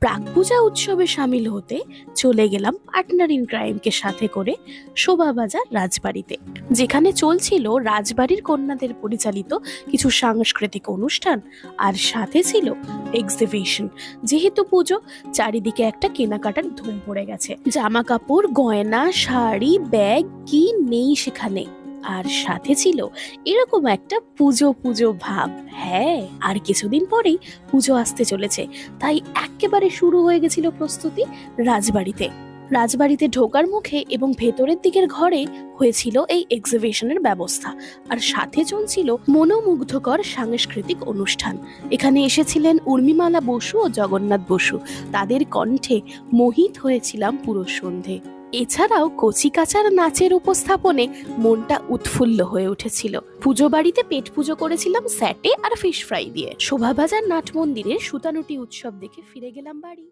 প্রাক পূজা উৎসবে সামিল হতে চলে গেলাম পার্টনার ইন ক্রাইমকে সাথে করে শোভাবাজার রাজবাড়িতে। যেখানে চলছিল রাজবাড়ির কন্যাদের পরিচালিত কিছু সাংস্কৃতিক অনুষ্ঠান আর সাথে ছিল এক্সিবিশন যেহেতু পুজো, চারিদিকে একটা কেনাকাটার ধুম পড়ে গেছে। জামা কাপড় গয়না, শাড়ি, ব্যাগ, কি নেই সেখানে? আর সাথে ছিল এরকম একটা পুজো পুজো ভাব। হ্যাঁ আর কিছুদিন পরেই পুজো আসতে চলেছে। তাই একেবারে শুরু হয়ে গেছিল প্রস্তুতি রাজবাড়িতে। রাজবাড়িতে ঢোকার মুখে এবং ভেতরের দিকের ঘরে হয়েছিল এই এক্সিবিশনের ব্যবস্থা। আর সাথে চলছিল মনোমুগ্ধকর সাংস্কৃতিক অনুষ্ঠান। এখানে এসেছিলেন উর্মিমালা বসু ও জগন্নাথ বসু। তাদের কণ্ঠে মোহিত হয়েছিলাম পুরো সন্ধে। এছাড়াও কচিকাচার নাচের উপস্থাপনে মনটা উৎফুল্ল হয়ে উঠেছিল। পুজো বাড়িতে পেট পুজো করেছিলাম স্যাটে আর ফিশ ফ্রাই দিয়ে। শোভাবাজার নাট মন্দিরের সুতানুটি উৎসব দেখে ফিরে গেলাম বাড়ি।